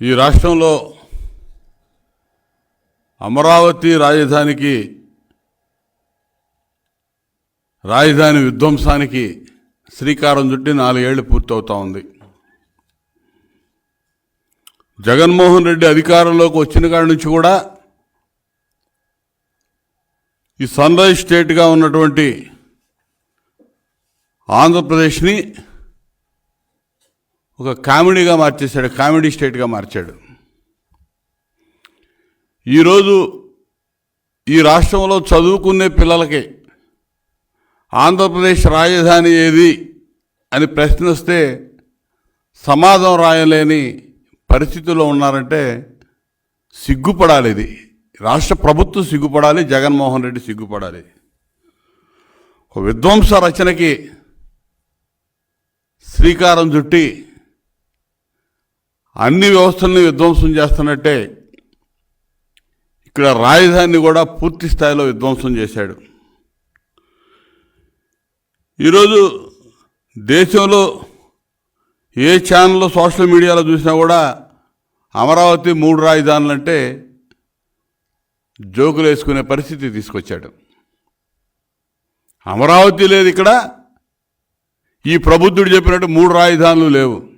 ఈ రాష్ట్రంలో అమరావతి రాజధానికి రాజధాని విధ్వంసానికి శ్రీకారం చుట్టి నాలుగేళ్ళు పూర్తవుతా ఉంది. జగన్మోహన్ రెడ్డి అధికారంలోకి వచ్చిన కాడి నుంచి కూడా ఈ సన్ రైజ్ స్టేట్గా ఉన్నటువంటి ఆంధ్రప్రదేశ్ని ఒక కామెడీగా మార్చేశాడు కామెడీ స్టేట్గా మార్చాడు. ఈరోజు ఈ రాష్ట్రంలో చదువుకునే పిల్లలకి ఆంధ్రప్రదేశ్ రాజధాని ఏది అని ప్రశ్నిస్తే సమాధం రాయలేని పరిస్థితుల్లో ఉన్నారంటే సిగ్గుపడాలి ఇది. రాష్ట్ర ప్రభుత్వం సిగ్గుపడాలి జగన్మోహన్ రెడ్డి సిగ్గుపడాలి. ఒక విధ్వంస రచనకి శ్రీకారం చుట్టి అన్ని వ్యవస్థలను విధ్వంసం చేస్తున్నట్టే ఇక్కడ రాజధానిని కూడా పూర్తి స్థాయిలో విధ్వంసం చేశాడు. ఈరోజు దేశంలో ఏ ఛానల్లో సోషల్ మీడియాలో చూసినా కూడా అమరావతి మూడు రాజధానులు అంటే జోకులు వేసుకునే పరిస్థితి తీసుకొచ్చాడు. అమరావతి లేదు ఇక్కడ. ఈ ప్రబుద్ధుడు చెప్పినట్టు మూడు రాజధానులు లేవు.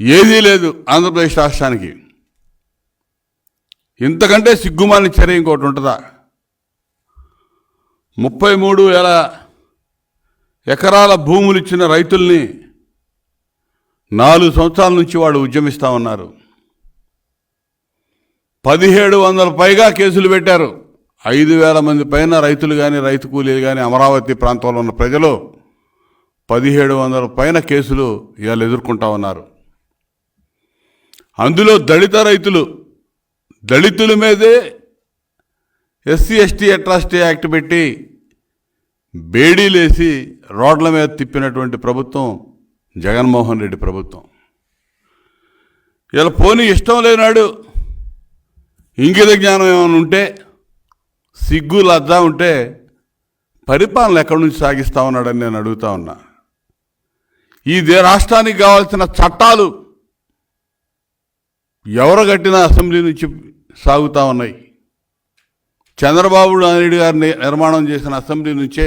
ఏదీ లేదు ఆంధ్రప్రదేశ్ రాష్ట్రానికి. ఇంతకంటే సిగ్గుమాలిన చర్య ఇంకోటి ఉంటుందా? ముప్పై మూడు వేల ఎకరాల భూములు ఇచ్చిన రైతుల్ని నాలుగు సంవత్సరాల నుంచి వాడు ఉద్యమిస్తా ఉన్నారు. పదిహేడు వందల పైగా కేసులు పెట్టారు. ఐదు వేల మంది పైన రైతులు కానీ రైతు కూలీలు కానీ అమరావతి ప్రాంతంలో ఉన్న ప్రజలు పదిహేడు వందల పైన కేసులు ఇవాళ ఎదుర్కొంటా ఉన్నారు. అందులో దళిత రైతులు దళితుల మీదే ఎస్సీ ఎస్టీ అట్రాసిటీ యాక్ట్ పెట్టి బేడీలేసి రోడ్ల మీద తిప్పినటువంటి ప్రభుత్వం జగన్మోహన్ రెడ్డి ప్రభుత్వం. ఇలా పోనీ ఇష్టం లేనాడు ఇంగిత జ్ఞానం ఏమైనా ఉంటే సిగ్గు లద్దా ఉంటే పరిపాలన ఎక్కడి నుంచి సాగిస్తా ఉన్నాడని నేను అడుగుతా ఉన్నా. ఈ రాష్ట్రానికి కావాల్సిన చట్టాలు ఎవరు కట్టిన అసెంబ్లీ నుంచి సాగుతూ ఉన్నాయి? చంద్రబాబు నాయుడు గారు నిర్మాణం చేసిన అసెంబ్లీ నుంచే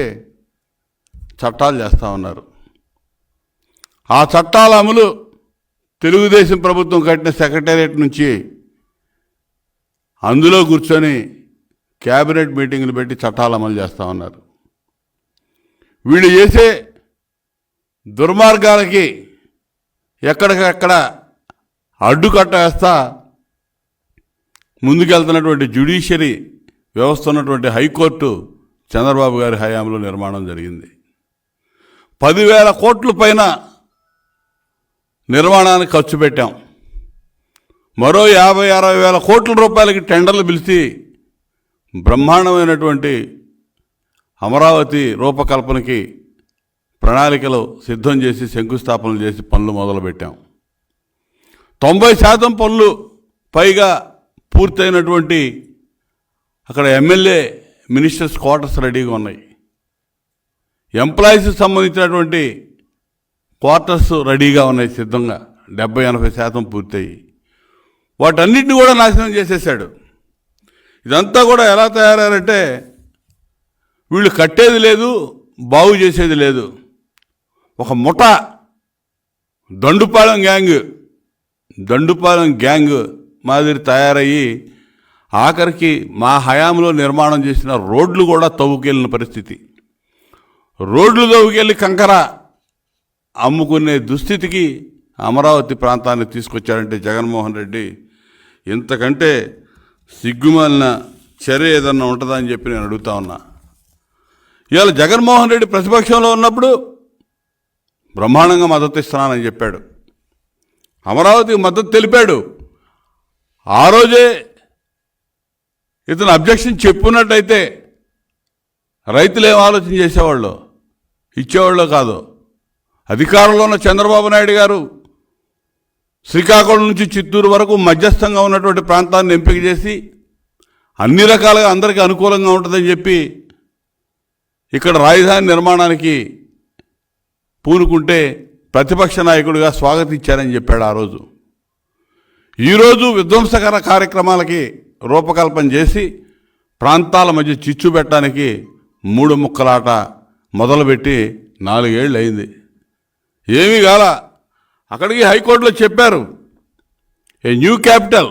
చట్టాలు చేస్తూ ఉన్నారు. ఆ చట్టాల అమలు తెలుగుదేశం ప్రభుత్వం కట్టిన సెక్రటేరియట్ నుంచి అందులో కూర్చొని క్యాబినెట్ మీటింగ్లు పెట్టి చట్టాలు అమలు చేస్తూ ఉన్నారు. వీళ్ళు చేసే దుర్మార్గాలకి ఎక్కడికక్కడ అడ్డుకట్ట వేస్తా ముందుకెళ్తున్నటువంటి జ్యుడిషియరీ వ్యవస్థ ఉన్నటువంటి హైకోర్టు చంద్రబాబు గారి హయాంలో నిర్మాణం జరిగింది. పదివేల కోట్ల పైన నిర్మాణానికి ఖర్చు పెట్టాం. మరో యాభై అరవై వేల కోట్ల రూపాయలకి టెండర్లు పిలిచి బ్రహ్మాండమైనటువంటి అమరావతి రూపకల్పనకి ప్రణాళికలు సిద్ధం చేసి శంకుస్థాపనలు చేసి పనులు మొదలుపెట్టాం. తొంభై శాతం పనులు పైగా పూర్తయినటువంటి అక్కడ ఎమ్మెల్యే మినిస్టర్స్ క్వార్టర్స్ రెడీగా ఉన్నాయి. ఎంప్లాయీస్కి సంబంధించినటువంటి క్వార్టర్స్ రెడీగా ఉన్నాయి సిద్ధంగా. డెబ్బై ఎనభై శాతం పూర్తయి వాటన్నిటిని కూడా నాశనం చేసేసాడు ఇదంతా కూడా ఎలా తయారయ్యారంటే వీళ్ళు కట్టేది లేదు బాగు చేసేది లేదు. ఒక ముఠ దండుపాలెం గ్యాంగ్ దండుపాలెం గ్యాంగ్ మాదిరి తయారయ్యి ఆఖరికి మా హయాంలో నిర్మాణం చేసిన రోడ్లు కూడా తవ్వుకెళ్ళిన పరిస్థితి. రోడ్లు తవ్వుకెళ్ళి కంకర అమ్ముకునే దుస్థితికి అమరావతి ప్రాంతాన్ని తీసుకొచ్చారంటే జగన్మోహన్ రెడ్డి ఇంతకంటే సిగ్గుమాలిన చర్య ఏదన్నా ఉంటుందా? అని చెప్పి నేను అడుగుతా ఉన్నా. ఇవాళ జగన్మోహన్ రెడ్డి ప్రతిపక్షంలో ఉన్నప్పుడు బ్రహ్మాండంగా మద్దతు ఇస్తున్నానని చెప్పాడు. అమరావతికి మద్దతు తెలిపాడు. ఆ రోజే ఇతను అబ్జెక్షన్ చెప్పున్నట్టయితే రైతులు ఏం ఆలోచన చేసేవాళ్ళు? ఇచ్చేవాళ్ళు కాదు. అధికారంలో ఉన్న చంద్రబాబు నాయుడు గారు శ్రీకాకుళం నుంచి చిత్తూరు వరకు మధ్యస్థంగా ఉన్నటువంటి ప్రాంతాన్ని ఎంపిక చేసి అన్ని రకాలుగా అందరికీ అనుకూలంగా ఉంటుందని చెప్పి ఇక్కడ రాజధాని నిర్మాణానికి పూనుకుంటే ప్రతిపక్ష నాయకుడిగా స్వాగతించారని చెప్పాడు ఆ రోజు. ఈరోజు విధ్వంసకర కార్యక్రమాలకి రూపకల్పన చేసి ప్రాంతాల మధ్య చిచ్చు పెట్టడానికి మూడు ముక్కలాట మొదలుపెట్టి నాలుగేళ్ళు అయింది ఏమీ కాల అక్కడికి హైకోర్టులో చెప్పారు a new capital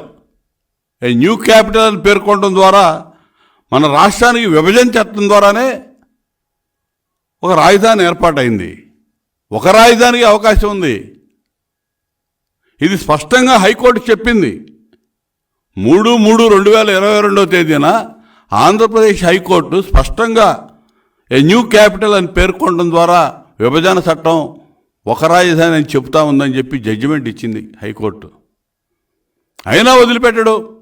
a new capital అని పేర్కొనడం ద్వారా మన రాష్ట్రానికి విభజన చట్టం ద్వారానే ఒక రాజధాని ఏర్పాటైంది. ఒక రాజధానికి అవకాశం ఉంది. ఇది స్పష్టంగా హైకోర్టు చెప్పింది. మూడు మూడు రెండు వేల ఇరవై రెండవ తేదీన ఆంధ్రప్రదేశ్ హైకోర్టు స్పష్టంగా ఏ న్యూ క్యాపిటల్ అని పేర్కొనడం ద్వారా విభజన చట్టం ఒక రాజధాని అని చెప్తా ఉందని చెప్పి జడ్జిమెంట్ ఇచ్చింది హైకోర్టు. అయినా వదిలిపెట్టాడు.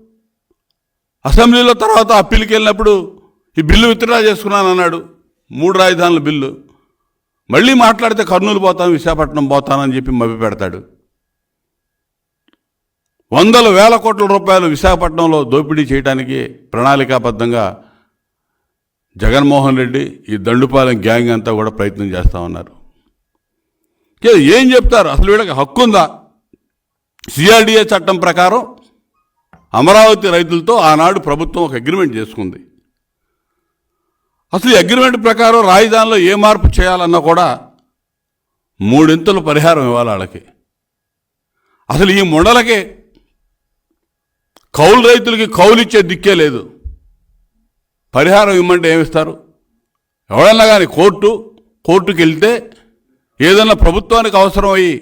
అసెంబ్లీలో తర్వాత అప్పీల్కి వెళ్ళినప్పుడు ఈ బిల్లు విత్డ్రా చేసుకున్నాను అన్నాడు మూడు రాజధానుల బిల్లు. మళ్ళీ మాట్లాడితే కర్నూలు పోతాను విశాఖపట్నం పోతానని చెప్పి మభ్య పెడతాడు. వందల వేల కోట్ల రూపాయలు విశాఖపట్నంలో దోపిడీ చేయడానికి ప్రణాళికాబద్ధంగా జగన్మోహన్ రెడ్డి ఈ దండుపాలెం గ్యాంగ్ అంతా కూడా ప్రయత్నం చేస్తూ ఉన్నారు. ఏం చెప్తారు? అసలు వీళ్ళకి హక్కు ఉందా? సిఆర్డిఏ చట్టం ప్రకారం అమరావతి రైతులతో ఆనాడు ప్రభుత్వం ఒక అగ్రిమెంట్ చేసుకుంది. అసలు అగ్రిమెంట్ ప్రకారం రాజధానిలో ఏ మార్పు చేయాలన్నా కూడా మూడింతలు పరిహారం ఇవ్వాలి వాళ్ళకి. అసలు ఈ ముండలకి కౌలు రైతులకి కౌలు ఇచ్చే దిక్కే లేదు. పరిహారం ఇమ్మంటే ఏమిస్తారు? ఎవడన్నా కానీ కోర్టు కోర్టుకి వెళ్తే ఏదన్నా ప్రభుత్వానికి అవసరమయ్యి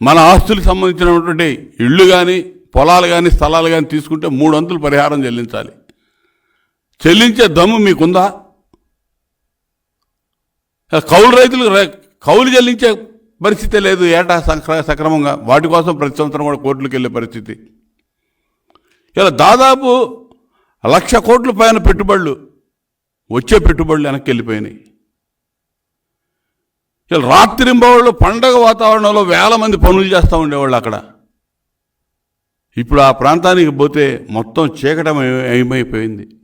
మన ఆస్తులకు సంబంధించినటువంటి ఇళ్ళు కానీ పొలాలు కానీ స్థలాలు కానీ తీసుకుంటే మూడు వంతులు పరిహారం చెల్లించాలి. చెల్లించే దమ్ము మీకుందా? కౌలు రైతులు కౌలు చెల్లించే పరిస్థితి లేదు ఏటా సక్ర- సక్రమంగా. వాటి కోసం ప్రతి సంవత్సరం కూడా కోర్టులకు వెళ్ళే పరిస్థితి. ఇలా దాదాపు లక్ష కోట్ల పైన పెట్టుబడులు వచ్చే పెట్టుబడులు వెనక్కి వెళ్ళిపోయినాయి ఇలా రాత్రింబవాళ్ళు పండగ వాతావరణంలో వేల మంది పనులు చేస్తూ ఉండేవాళ్ళు అక్కడ. ఇప్పుడు ఆ ప్రాంతానికి పోతే మొత్తం చీకటం ఏమైపోయింది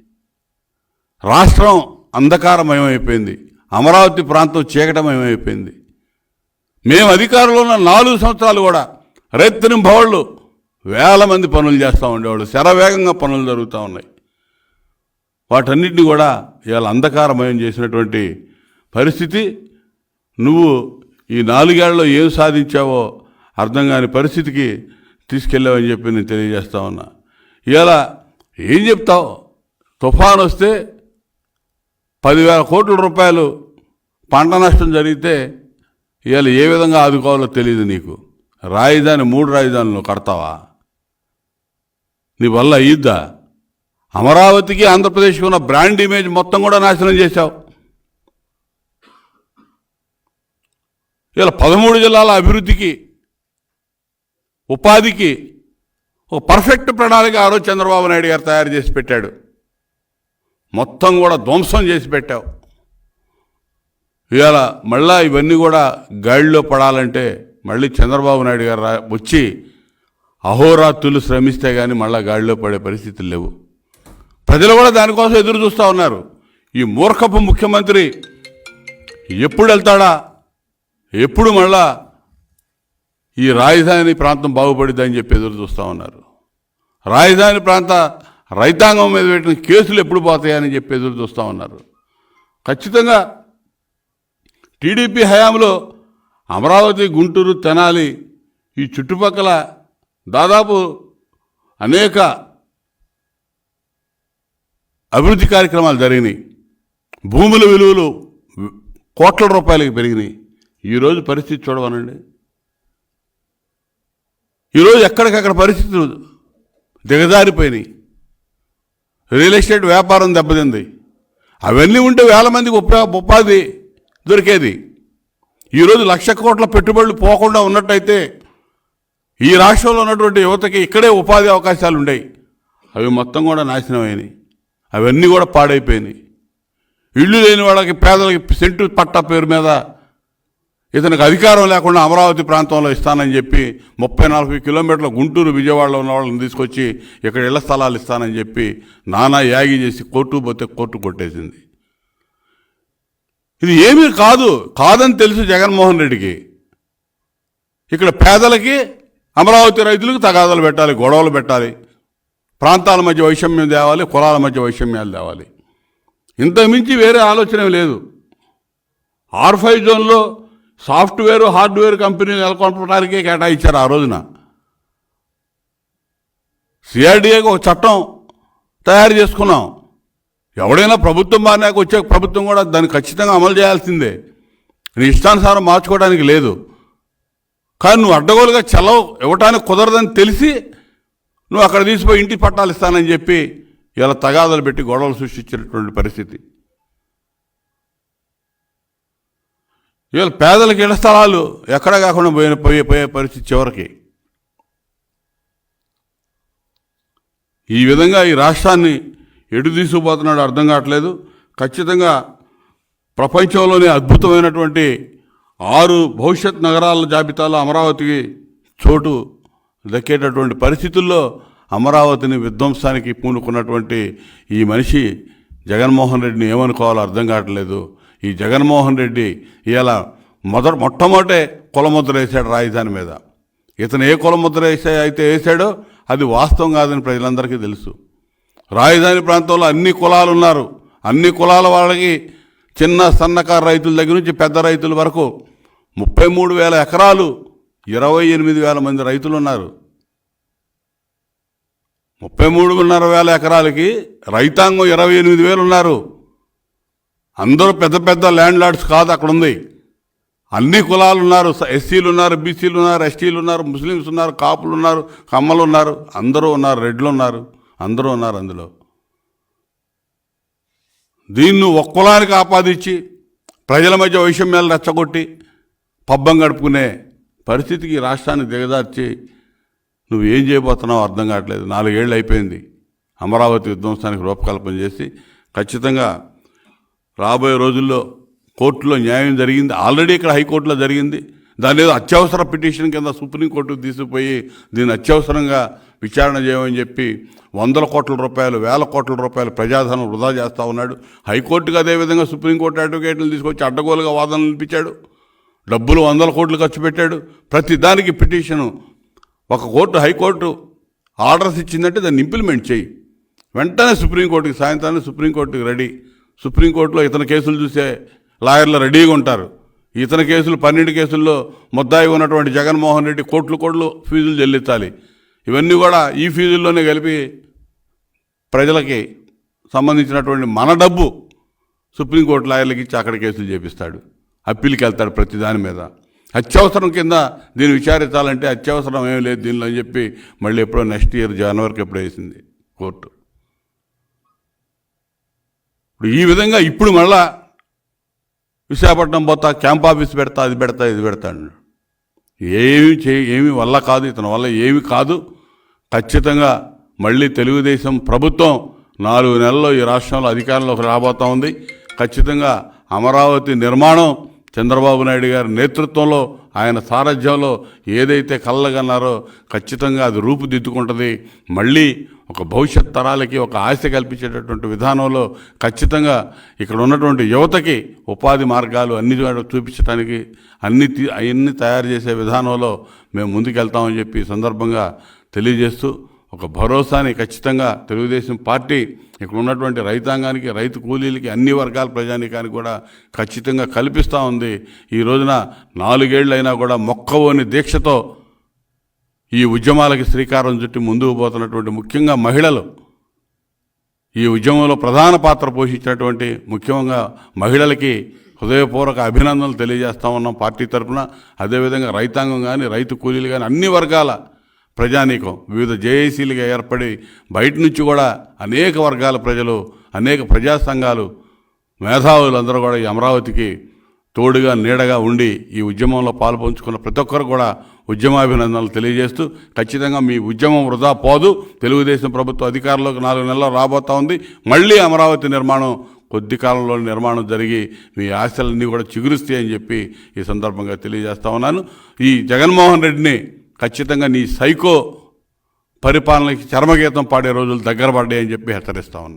రాష్ట్రం అంధకారమయమైపోయింది. అమరావతి ప్రాంతం చీకటమయమైపోయింది. మేము అధికారంలో ఉన్న నాలుగు సంవత్సరాలు కూడా రైతునింబవళ్ళు వేల మంది పనులు చేస్తూ ఉండేవాళ్ళు. శరవేగంగా పనులు జరుగుతూ ఉన్నాయి. వాటన్నిటిని కూడా ఇవాళ అంధకారమయం చేసినటువంటి పరిస్థితి. నువ్వు ఈ నాలుగేళ్ళలో ఏం సాధించావో అర్థం కాని పరిస్థితికి తీసుకెళ్ళావని చెప్పి నేను తెలియజేస్తా ఉన్నా. ఇవాళ ఏం చెప్తావు? తుఫాన్ వస్తే పదివేల కోట్ల రూపాయలు పంట నష్టం జరిగితే ఇవాళ ఏ విధంగా ఆదుకోవాలో తెలియదు నీకు. రాజధాని మూడు రాజధానులు కడతావా? నీ వల్ల అయ్యిద్దా? అమరావతికి ఆంధ్రప్రదేశ్కి ఉన్న బ్రాండ్ ఇమేజ్ మొత్తం కూడా నాశనం చేశావు. ఇలా పదమూడు జిల్లాల అభివృద్ధికి ఉపాధికి ఒక పర్ఫెక్ట్ ప్రణాళిక ఆ రోజు చంద్రబాబు నాయుడు గారు తయారు చేసి పెట్టాడు. మొత్తం కూడా ధ్వంసం చేసి పెట్టావు. ఇవాళ మళ్ళా ఇవన్నీ కూడా గాడిలో పడాలంటే మళ్ళీ చంద్రబాబు నాయుడు గారు రా- వచ్చి అహోరాత్రులు శ్రమిస్తే కానీ మళ్ళీ గాడిలో పడే పరిస్థితులు లేవు. ప్రజలు కూడా దానికోసం ఎదురు చూస్తూ ఉన్నారు. ఈ మూర్ఖపు ముఖ్యమంత్రి ఎప్పుడు వెళ్తాడా? ఎప్పుడు మళ్ళా ఈ రాజధాని ప్రాంతం బాగుపడిద్దని చెప్పి ఎదురు చూస్తూ ఉన్నారు. రాజధాని ప్రాంత రైతాంగం మీద పెట్టిన కేసులు ఎప్పుడు పోతాయని చెప్పి ఎదురు చూస్తూ ఉన్నారు. ఖచ్చితంగా టీడీపీ హయాంలో అమరావతి గుంటూరు తెనాలి ఈ చుట్టుపక్కల దాదాపు అనేక అభివృద్ధి కార్యక్రమాలు జరిగినాయి. భూముల విలువలు కోట్ల రూపాయలకి పెరిగినాయి. ఈరోజు పరిస్థితి చూడవనండి. ఈరోజు ఎక్కడికక్కడ పరిస్థితులు దిగజారిపోయినాయి. రియల్ ఎస్టేట్ వ్యాపారం దెబ్బతింది. అవన్నీ ఉంటే వేల మందికి ఉపా ఉపాధి దొరికేది. ఈరోజు లక్ష కోట్ల పెట్టుబడులు పోకుండా ఉన్నట్టయితే ఈ రాష్ట్రంలో ఉన్నటువంటి యువతకి ఇక్కడే ఉపాధి అవకాశాలు ఉండేవి అవి మొత్తం కూడా నాశనం అయినాయి. అవన్నీ కూడా పాడైపోయినాయి. ఇళ్ళు లేని వాళ్ళకి పేదలకి సెంటు పట్టా పేరు మీద ఇతనికి అధికారం లేకుండా అమరావతి ప్రాంతంలో ఇస్తానని చెప్పి ముప్పై నలభై కిలోమీటర్ల గుంటూరు విజయవాడలో ఉన్న వాళ్ళని తీసుకొచ్చి ఇక్కడ ఇళ్ళ స్థలాలు ఇస్తానని చెప్పి నానా యాగి చేసి కోర్టు పోతే కోర్టు కొట్టేసింది. ఇది ఏమీ కాదు కాదని తెలుసు జగన్మోహన్ రెడ్డికి. ఇక్కడ పేదలకి అమరావతి రైతులకు తగాదాలు పెట్టాలి గొడవలు పెట్టాలి ప్రాంతాల మధ్య వైషమ్యం తేవాలి కులాల మధ్య వైషమ్యాలు తేవాలి. ఇంతకుమించి వేరే ఆలోచన లేదు. ఆర్ఫై జోన్లో సాఫ్ట్వేర్ హార్డ్వేర్ కంపెనీలు నెలకొల్పడానికే కేటాయించారు ఆ రోజున. సిఆర్డీఏకి ఒక చట్టం తయారు చేసుకున్నాం. ఎవడైనా ప్రభుత్వం మారినాక వచ్చే ప్రభుత్వం కూడా దాన్ని ఖచ్చితంగా అమలు చేయాల్సిందే. నీ ఇష్టానుసారం మార్చుకోవడానికి లేదు. కానీ నువ్వు అడ్డగోలుగా చెలవు ఇవ్వటానికి కుదరదని తెలిసి నువ్వు అక్కడ తీసిపోయి ఇంటి పట్టాలు ఇస్తానని చెప్పి ఇలా తగాదాలు పెట్టి గొడవలు సృష్టించినటువంటి పరిస్థితి. ఇవాళ పేదలకి ఇళ్ళ స్థలాలు ఎక్కడ కాకుండా పోయిన పోయే పోయే పరిస్థితి చివరికి. ఈ విధంగా ఈ రాష్ట్రాన్ని ఎటు తీసుకుపోతున్నాడు అర్థం కావట్లేదు. ఖచ్చితంగా ప్రపంచంలోనే అద్భుతమైనటువంటి ఆరు భవిష్యత్ నగరాల జాబితాలో అమరావతికి చోటు దక్కేటటువంటి పరిస్థితుల్లో అమరావతిని విధ్వంసానికి పూనుకున్నటువంటి ఈ మనిషి జగన్మోహన్ రెడ్డిని ఏమనుకోవాలో అర్థం కావట్లేదు. ఈ జగన్మోహన్ రెడ్డి ఇలా మొదట మొట్టమొదటే కులముద్ర వేశాడు రాజధాని మీద. ఇతను ఏ కులముద్ర వేసే అయితే వేశాడో అది వాస్తవం కాదని ప్రజలందరికీ తెలుసు. రాజధాని ప్రాంతంలో అన్ని కులాలు ఉన్నారు అన్ని కులాల వాళ్ళకి చిన్న సన్నకారు రైతుల దగ్గర నుంచి పెద్ద రైతుల వరకు ముప్పై మూడు వేల ఎకరాలు ఇరవై ఎనిమిది వేల మంది రైతులు ఉన్నారు ముప్పై మూడున్నర వేల ఎకరాలకి రైతాంగం ఇరవై ఎనిమిది వేలు ఉన్నారు అందరూ పెద్ద పెద్ద ల్యాండ్ లార్డ్స్ కాదు అక్కడ ఉంది అన్ని కులాలు ఉన్నారు ఎస్సీలు ఉన్నారు బీసీలు ఉన్నారు ఎస్టీలు ఉన్నారు ముస్లిమ్స్ ఉన్నారు కాపులు ఉన్నారు కమ్మలు ఉన్నారు అందరూ ఉన్నారు రెడ్లు ఉన్నారు అందరూ ఉన్నారు అందులో. దీన్ని ఒక్క కులానికి ఆపాదించి ప్రజల మధ్య వైషమ్యాలు రెచ్చగొట్టి పబ్బం గడుపుకునే పరిస్థితికి రాష్ట్రాన్ని దిగదార్చి నువ్వు ఏం చేయబోతున్నావు అర్థం కావట్లేదు. నాలుగేళ్ళు అయిపోయింది. అమరావతి విధ్వంసానికి రూపకల్పన చేసి ఖచ్చితంగా రాబోయే రోజుల్లో కోర్టులో న్యాయం జరిగింది. ఆల్రెడీ ఇక్కడ హైకోర్టులో జరిగింది. దాని ఏదో అత్యవసర పిటిషన్ కింద సుప్రీంకోర్టుకు తీసుకుపోయి దీన్ని అత్యవసరంగా విచారణ చేయమని చెప్పి వందల కోట్ల రూపాయలు వేల కోట్ల రూపాయలు ప్రజాధనం వృధా చేస్తూ ఉన్నాడు. హైకోర్టుకు అదేవిధంగా సుప్రీంకోర్టు అడ్వకేట్లు తీసుకొచ్చి అడ్డగోలుగా వాదనలు వినిపించాడు. డబ్బులు వందల కోట్లు ఖర్చు పెట్టాడు. ప్రతి దానికి పిటిషను ఒక కోర్టు హైకోర్టు ఆర్డర్స్ ఇచ్చిందంటే దాన్ని ఇంప్లిమెంట్ చేయి. వెంటనే సుప్రీంకోర్టుకి సాయంత్రాన్ని సుప్రీంకోర్టుకి రెడీ. సుప్రీంకోర్టులో ఇతని కేసులు చూసే లాయర్లు రెడీగా ఉంటారు. ఇతని కేసులు పన్నెండు కేసుల్లో ముద్దాయి ఉన్నటువంటి జగన్మోహన్ రెడ్డి కోట్లు కోట్లు ఫీజులు చెల్లించాలి. ఇవన్నీ కూడా ఈ ఫీజుల్లోనే కలిపి ప్రజలకి సంబంధించినటువంటి మన డబ్బు సుప్రీంకోర్టు లాయర్లకి ఇచ్చి అక్కడ కేసులు చేపిస్తాడు. అప్పీల్కి వెళ్తాడు ప్రతి దాని మీద. అత్యవసరం కింద దీన్ని విచారించాలంటే అత్యవసరం ఏం లేదు దీనిలో అని చెప్పి మళ్ళీ ఎప్పుడో నెక్స్ట్ ఇయర్ జనవరికి ఎప్పుడో వేసింది కోర్టు. ఇప్పుడు ఈ విధంగా ఇప్పుడు మళ్ళా విశాఖపట్నం పోతా క్యాంప్ ఆఫీస్ పెడతా అది పెడతా ఇది పెడతా ఏమి చే ఏమి వల్ల కాదు ఇతని వల్ల ఏమి కాదు. ఖచ్చితంగా మళ్ళీ తెలుగుదేశం ప్రభుత్వం నాలుగు నెలల్లో ఈ రాష్ట్రంలో అధికారంలోకి రాబోతా ఉంది. ఖచ్చితంగా అమరావతి నిర్మాణం చంద్రబాబు నాయుడు గారి నేతృత్వంలో ఆయన సారథ్యంలో ఏదైతే కళ్ళగన్నారో ఖచ్చితంగా అది రూపుదిద్దుకుంటుంది. మళ్ళీ ఒక భవిష్యత్ తరాలకి ఒక ఆశ కల్పించేటటువంటి విధానంలో ఖచ్చితంగా ఇక్కడ ఉన్నటువంటి యువతకి ఉపాధి మార్గాలు అన్ని చూపించడానికి అన్ని తీ- అన్ని తయారు చేసే విధానంలో మేము ముందుకెళ్తామని చెప్పి సందర్భంగా తెలియజేస్తూ ఒక భరోసాని ఖచ్చితంగా తెలుగుదేశం పార్టీ ఇక్కడ ఉన్నటువంటి రైతాంగానికి రైతు కూలీలకి అన్ని వర్గాల ప్రజానికానికి కూడా ఖచ్చితంగా కల్పిస్తూ ఉంది. ఈ రోజున నాలుగేళ్ళైనా కూడా మొక్కవోని దీక్షతో ఈ ఉద్యమాలకి శ్రీకారం చుట్టి ముందుకు పోతున్నటువంటి ముఖ్యంగా మహిళలు ఈ ఉద్యమంలో ప్రధాన పాత్ర పోషించినటువంటి ముఖ్యంగా మహిళలకి హృదయపూర్వక అభినందనలు తెలియజేస్తా ఉన్నాం పార్టీ తరఫున. అదేవిధంగా రైతాంగం కానీ రైతు కూలీలు కానీ అన్ని వర్గాల ప్రజానీకం వివిధ జేఏసీలుగా ఏర్పడి బయట నుంచి కూడా అనేక వర్గాల ప్రజలు అనేక ప్రజా సంఘాలు మేధావులు అందరూ కూడా ఈ అమరావతికి తోడుగా నీడగా ఉండి ఈ ఉద్యమంలో పాల్పంచుకున్న ప్రతి ఒక్కరు కూడా ఉద్యమాభినందనలు తెలియజేస్తూ ఖచ్చితంగా మీ ఉద్యమం వృధా పోదు. తెలుగుదేశం ప్రభుత్వం అధికారంలోకి నాలుగు నెలలు రాబోతా ఉంది. మళ్ళీ అమరావతి నిర్మాణం కొద్ది కాలంలో నిర్మాణం జరిగి మీ ఆశలన్నీ కూడా చిగురుస్తాయని చెప్పి ఈ సందర్భంగా తెలియజేస్తా ఉన్నాను. ఈ జగన్మోహన్ రెడ్డిని ఖచ్చితంగా నీ సైకో పరిపాలనకి చర్మగీతం పాడే రోజులు దగ్గర పడ్డాయని చెప్పి హెచ్చరిస్తా ఉన్నాను.